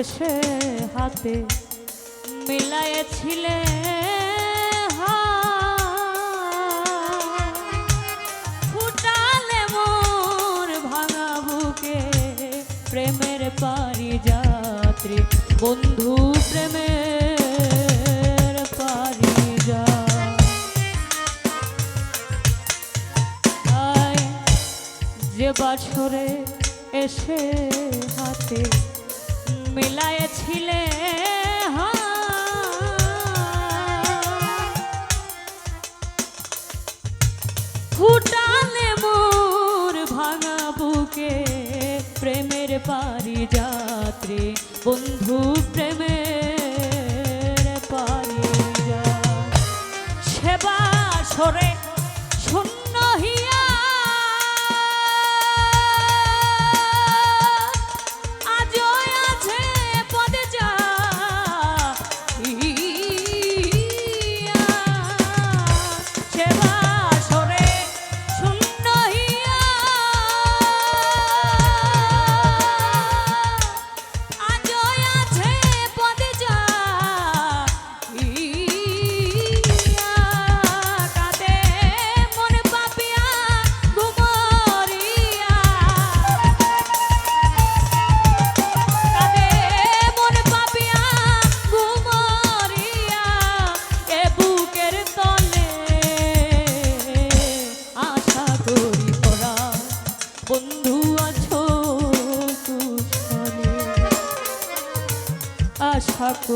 এসে হাতে মিলাইছিলে হাত। ফুটালে মোর ভাঙা বুকে প্রেমের পারি যাত্রী বন্ধু প্রেমের পারি যা যে বছরে এসে হাতে মিলাইছিলে হাত। ফুটালে মোর ভাঙা বুকে প্রেমের পারি যাত্রী বন্ধু প্রেমের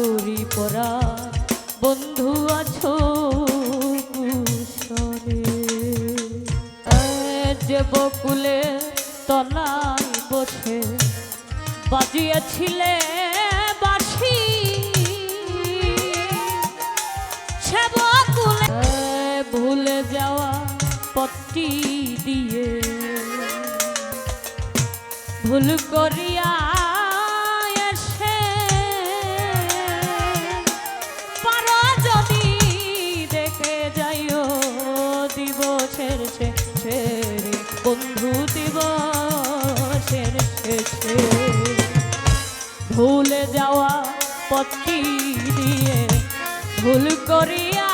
করি পরা বন্ধু আছো যে বকুলে তলায় বসে বাজিয়েছিলে বাঁশি। সে বকুলে ভুলে যাওয়া পট্টি দিয়ে ভুল করিয়া দিবসের ভুলে যাওয়া পথি দিয়ে ভুল করিয়া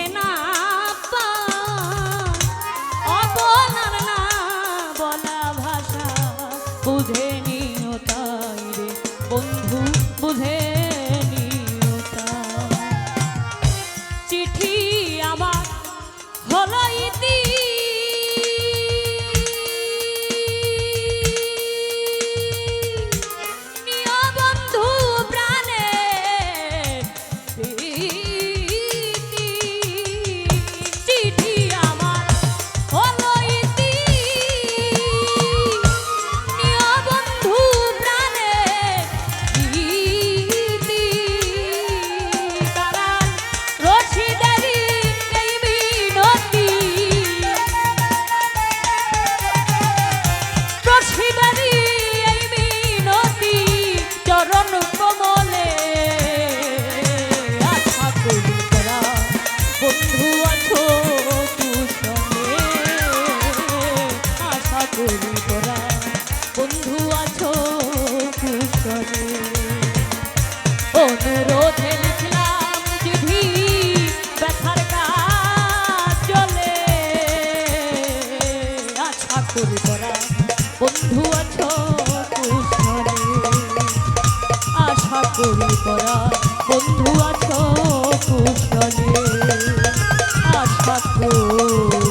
ভাষা বুঝে নিও তাই রে। বন্ধু বুঝে আছো কুশলে অনুরোধে লিখলাম চিঠি ব্যথার কাজ চলে আশা করি তোরা বন্ধু আছো কুশলে আশা করি তোরা বন্ধু আছো কুশলে আশা করি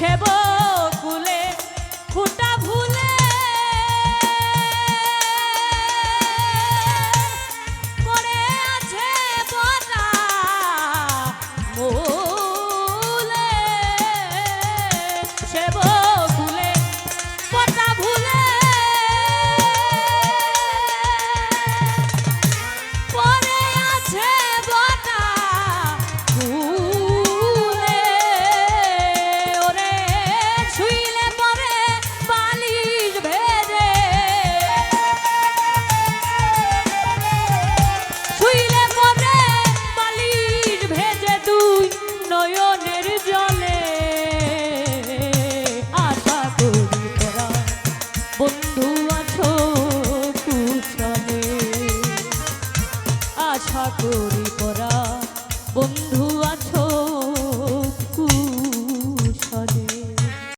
সেবকুলে ফুটা ভুলে পড়ে আছে বটা মূলে। সেবকুলে